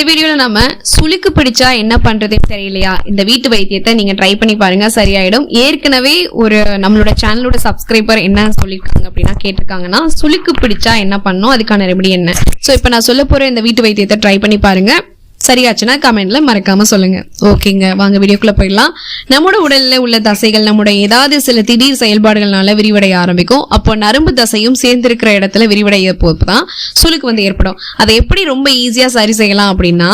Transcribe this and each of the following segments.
இந்த வீடியோல நம்ம சுளுக்கு பிடிச்சா என்ன பண்றதுன்னு தெரியலையா? இந்த வீட்டு வைத்தியத்தை நீங்க ட்ரை பண்ணி பாருங்க சரியாயிடும். ஏற்கனவே ஒரு நம்மளோட சேனலோட சப்ஸ்கிரைபர் என்ன சொல்லியிருக்காங்க அப்படின்னா கேட்டிருக்காங்கன்னா சுளுக்கு பிடிச்சா என்ன பண்ணும் அதுக்கான ரெமடி என்ன? ஸோ இப்போ நான் சொல்ல போற இந்த வீட்டு வைத்தியத்தை ட்ரை பண்ணி பாருங்க. சரியாச்சுன்னா கமெண்ட்ல மறக்காம சொல்லுங்க. ஓகேங்க வாங்க வீடியோக்குள்ள போயிடலாம். நம்மளோட உடல்ல உள்ள தசைகள் நம்முடைய ஏதாவது சில திடீர் செயல்பாடுகள்னால விரிவடைய ஆரம்பிக்கும். அப்போ நரம்பு தசையும் சேர்ந்திருக்கிற இடத்துல விரிவடைய போதுதான் சுளுக்கு வந்து ஏற்படும். அதை எப்படி ரொம்ப ஈஸியா சரி செய்யலாம் அப்படின்னா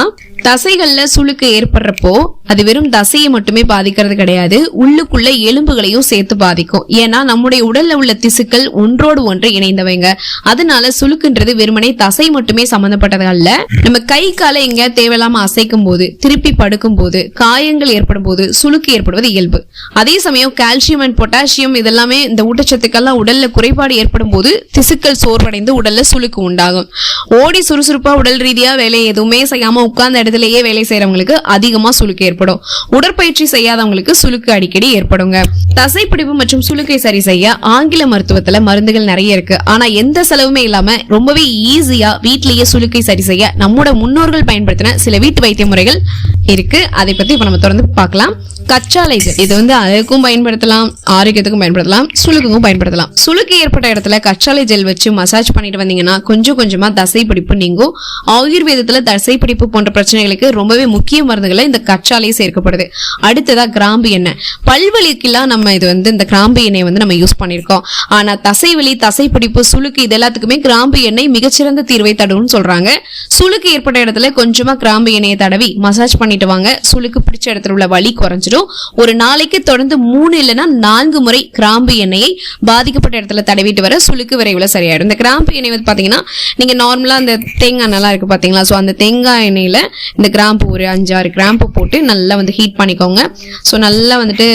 தசைகள்ல சுளுக்கு ஏற்படுறப்போ அது வெறும் தசையை மட்டுமே பாதிக்கிறது கிடையாது. உள்ளுக்குள்ள எலும்புகளையும் சேர்த்து பாதிக்கும். ஏன்னா நம்முடைய உடல்ல உள்ள திசுக்கள் ஒன்றோடு ஒன்று இணைந்தவைங்க. அதனால சுழுக்குன்றது வெறுமனே தசை மட்டுமே சம்பந்தப்பட்டது அல்ல. நம்ம கை காலை எங்க தேவையில்லாம அசைக்கும் போது திருப்பி படுக்கும் போது காயங்கள் ஏற்படும் போது சுளுக்கு ஏற்படுவது இயல்பு. அதே சமயம் கால்சியம் அண்ட் பொட்டாசியம் இதெல்லாமே இந்த ஊட்டச்சத்துக்கெல்லாம் உடல்ல குறைபாடு ஏற்படும் போது திசுக்கள் சோர்வடைந்து உடல்ல சுழுக்கு உண்டாகும். ஓடி சுறுசுறுப்பா உடல் ரீதியா வேலை எதுவுமே செய்யாம உட்கார்ந்த இடத்துலயே வேலை செய்யறவங்களுக்கு அதிகமா சுழுக்கு ஏற்படும். உடற்பயிற்சி செய்யாதவங்களுக்கு சுளுக்கு அடிக்கடி ஏற்படுங்க. தசைப்பிடிப்பு மற்றும் சுளுக்கை சரி செய்ய ஆங்கில மருத்துவத்துல மருந்துகள் நிறைய இருக்கு. ஆனா எந்த செலவுமே இல்லாம ரொம்பவே ஈஸியா வீட்லயே சுளுக்கை சரி செய்ய நம்மோட முன்னோர்கள் பயன்படுத்தின சில வீட்டு வைத்திய முறைகள் இருக்கு. அதை பத்தி இப்ப நம்ம தொடர்ந்து பார்க்கலாம். கச்சாலை இது வந்து அழகுக்கும் பயன்படுத்தலாம் ஆரோக்கியத்துக்கும் பயன்படுத்தலாம் சுளுக்குக்கும் பயன்படுத்தலாம். சுளுக்கு ஏற்பட்ட இடத்துல கச்சாலை ஜெல் வச்சு மசாஜ் பண்ணிட்டு வந்தீங்கன்னா கொஞ்சம் கொஞ்சமா தசை பிடிப்பு நீங்கும். ஆயுர்வேதத்துல தசை பிடிப்பு போன்ற பிரச்சனைகளுக்கு ரொம்பவே முக்கிய மருந்துகளை இந்த கச்சாலை சேர்க்கப்படுது. அடுத்ததா கிராம்பு எண்ணெய். பல்வலிக்கெல்லாம் நம்ம இது வந்து இந்த கிராம்பு எண்ணெய் வந்து நம்ம யூஸ் பண்ணியிருக்கோம். ஆனா தசைவலி தசைப்பிடிப்பு சுளுக்கு இது எல்லாத்துக்குமே கிராம்பு எண்ணெய் மிகச்சிறந்த தீர்வை தடுன்னு சொல்றாங்க. சுளுக்கு ஏற்பட்ட இடத்துல கொஞ்சமா கிராம்பு எண்ணெயை தடவி மசாஜ் பண்ணிட்டு வாங்க. சுளுக்கு பிடிச்ச இடத்துல உள்ள வலி குறைஞ்சிடும். ஒரு நாளைக்கு தொடர்ந்து மூணு இல்லைன்னா நான்கு முறை கிராம்பு எண்ணெயை பாதிக்கப்பட்ட இடத்துல தடவிட்டு வர சுளுக்கு விரைவில் சரியாயிடும். இந்த கிராம்பு எண்ணெய் வந்து பார்த்தீங்கன்னா நீங்கள் நார்மலாக அந்த தேங்காய் நல்லா இருக்குது பார்த்தீங்களா ஸோ அந்த தேங்காய் எண்ணெயில் இந்த கிராம்பு ஒரு அஞ்சாறு கிராம்பு போட்டு நல்லா வந்து ஹீட் பண்ணிக்கோங்க. ஸோ நல்லா வந்துட்டு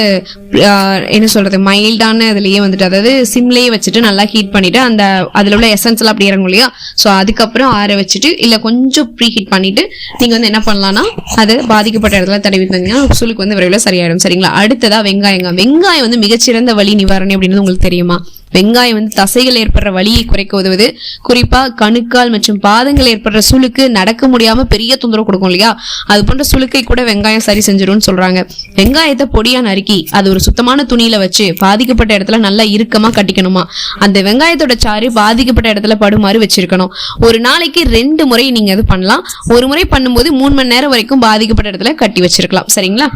என்ன சொல்கிறது மைல்டான இதுலயே வந்துட்டு அதாவது சிம்லேயே வச்சுட்டு நல்லா ஹீட் பண்ணிட்டு அந்த அதில் உள்ள எசன்ஸ்லாம் எல்லாம் அப்படி இறங்கும் இல்லையா? ஸோ அதுக்கப்புறம் ஆற வச்சுட்டு இல்லை கொஞ்சம் ப்ரீ ஹீட் பண்ணிட்டு நீங்க வந்து என்ன பண்ணலாம்னா அது பாதிக்கப்பட்ட இடத்துல தடவி தந்தீங்கன்னா சுளுக்கு வந்து விரைவில் சரியாயிடும். சரிங்களா? அடுத்ததாக வெங்காயங்க. வெங்காயம் வந்து மிகச்சிறந்த வலி நிவாரணி அப்படின்னு உங்களுக்கு தெரியுமா? வெங்காயம் வந்து தசைகள் ஏற்படுற வழியை குறைக்க உதவுது. குறிப்பா கணுக்கால் மற்றும் பாதங்கள் ஏற்படுற சுளுக்கு நடக்க முடியாம பெரிய தொந்தரவு கொடுக்கும் இல்லையா? அது போன்ற சுளுக்கை கூட வெங்காயம் சரி செஞ்சிடும் சொல்றாங்க. வெங்காயத்தை பொடியா நறுக்கி அது ஒரு சுத்தமான துணியில வச்சு பாதிக்கப்பட்ட இடத்துல நல்லா இறுக்கமா கட்டிக்கணுமா? அந்த வெங்காயத்தோட சாறு பாதிக்கப்பட்ட இடத்துல படுமாறு வச்சிருக்கணும். ஒரு நாளைக்கு ரெண்டு முறை நீங்க அது பண்ணலாம். ஒரு முறை பண்ணும்போது மூணு மணி நேரம் வரைக்கும் பாதிக்கப்பட்ட இடத்துல கட்டி வச்சிருக்கலாம். சரிங்களா?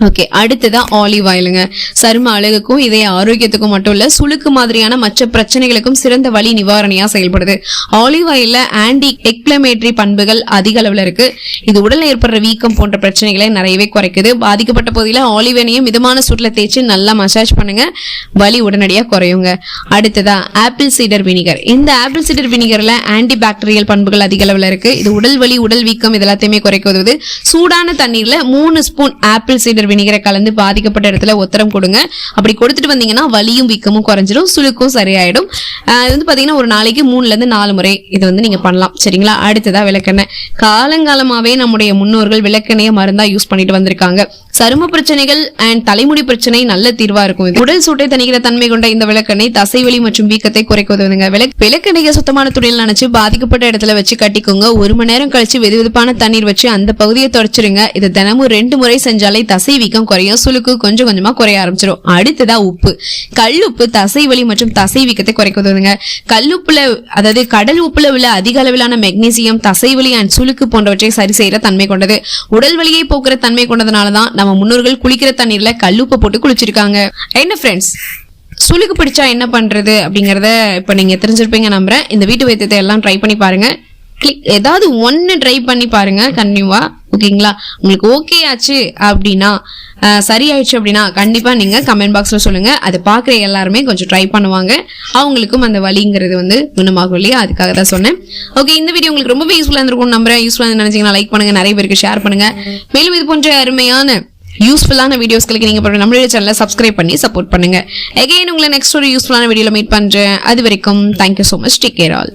ஓகே அடுத்ததான் ஆலிவ் ஆயிலுங்க சரும அழகுக்கும் இதய ஆரோக்கியத்துக்கும் மட்டும் இல்ல சுளுக்கு மாதிரியான மற்ற பிரச்சனைகளுக்கும் சிறந்த வலி நிவாரணியா செயல்படுது. ஆலிவ் ஆயிலில் ஆன்டி எக்ளமேட்ரி பண்புகள் அதிக அளவுல இருக்கு. இது உடல் ஏற்படுற வீக்கம் போன்ற பிரச்சனைகளை நிறையவே குறைக்குது. பாதிக்கப்பட்ட பகுதியில் ஆலிவ் எண்ணெயும் மிதமான சூட்டில் தேய்ச்சி நல்லா மசாஜ் பண்ணுங்க. வலி உடனடியாக குறையுங்க. அடுத்ததா ஆப்பிள் சீடர் வினிகர் இந்த ஆப்பிள் சீடர் வினிகர்ல ஆன்டி பாக்டீரியல் பண்புகள் அதிக அளவுல இருக்கு. இது உடல் வலி உடல் வீக்கம் இது எல்லாத்தையுமே குறைக்க உதவுது. சூடான தண்ணீர்ல மூணு ஸ்பூன் ஆப்பிள் சீடர் வினிகரை கலந்து பாதிக்கப்பட்ட இடத்துல ஒத்தரம் கொடுங்க. அப்படி கொடுத்துட்டு வந்தீங்கன்னா வலியும் வீக்கமும் குறைஞ்சிடும் சுளுக்கும் சரியாயிடும். இது வந்து பாத்தீங்கன்னா ஒரு நாளைக்கு மூணுல இருந்து நாலு முறை இது வந்து நீங்க பண்ணலாம். சரிங்களா? அடுத்ததா விளக்கெண்ணெய். காலங்காலமாவே நம்முடைய முன்னோர்கள் விளக்கெண்ணெய மருந்தா யூஸ் பண்ணிட்டு வந்திருக்காங்க. சரும பிரச்சனைகள் அண்ட் தலைமுடி பிரச்சனை நல்ல தீர்வா இருக்கும். இது. உடல் சூட்டை தணிக்கிற தன்மை கொண்ட இந்த விளக்கெண்ணெய் தசைவலி மற்றும் வீக்கத்தை குறைக்க உதவுதுங்க. விளக்கு விளக்கெண்ணெயை சுத்தமான துணியில் நினைச்சு பாதிக்கப்பட்ட இடத்துல வச்சு கட்டிக்கோங்க. ஒரு மணி நேரம் கழிச்சு வெதுவெதுப்பான தண்ணீர் வச்சு அந்த பகுதியை தொடச்சிருங்க. இது தினமும் ரெண்டு முறை செஞ்சாலே தசை வீக்கம் குறையும். சுளுக்கு கொஞ்சம் கொஞ்சமா குறைய ஆரம்பிச்சிடும் அடுத்ததா உப்பு. கல் உப்பு தசை வலி மற்றும் தசை வீக்கத்தை குறைக்க உதவுதுங்க. கல் உப்புல அதாவது கடல் உப்புல உள்ள அதிக அளவிலான மெக்னீசியம் தசைவலி அண்ட் சுளுக்கு போன்றவற்றை சரி செய்யற தன்மை கொண்டது. உடல் வலியை போக்குற தன்மை கொண்டதுனால தான் நம்ம முன்னோர்கள் குளிக்கிற தண்ணீர்ல கல்லுப்பு போட்டு குளிச்சிருக்காங்க. என்ன ஃப்ரெண்ட்ஸ் சுளுக்கு பிடிச்சா என்ன பண்றது அப்படிங்கறத இப்ப நீங்க தெரிஞ்சிருப்பீங்க நம்புறேன். இந்த வீட்டு வைத்தியத்தை எல்லாம் ட்ரை பண்ணி பாருங்க. கிளிக் ஏதாவது ஒன்னு ட்ரை பண்ணி பாருங்க கன்டினியூவா ஓகேங்களா உங்களுக்கு ஓகே ஆச்சு அப்படின்னா சரியாயிடுச்சு அப்படின்னா கண்டிப்பா நீங்க கமெண்ட் பாக்ஸ்ல சொல்லுங்க. அதை பாக்குற எல்லாருமே கொஞ்சம் ட்ரை பண்ணுவாங்க. அவங்களுக்கும் அந்த வழிங்கிறது வந்து குணமாகும் இல்லையா? அதுக்காக தான் சொன்னேன். ஓகே இந்த வீடியோ உங்களுக்கு ரொம்ப யூஸ்ஃபுல்லா இருந்திருக்கும் நம்புறேன். யூஸ்ஃபுல்லா நினைச்சீங்கன்னா லைக் பண்ணுங்க நிறைய பேருக்கு ஷேர் பண்ணுங்க. மேலும் இது போன்ற அருமையான யூஸ்ஃபுல்லான வீடியோஸ்களுக்கு நீங்கள் பண்ணுற நம்மளுடைய சேனலை சப்ஸ்கிரைப் பண்ணி சப்போர்ட் பண்ணுங்கள் எகெயின் உங்களை நெக்ஸ்ட் ஒரு யூஸ்ஃபுல்லான வீடியோவில் மீட் பண்ணுறேன் அது வரைக்கும் thank you so much take care all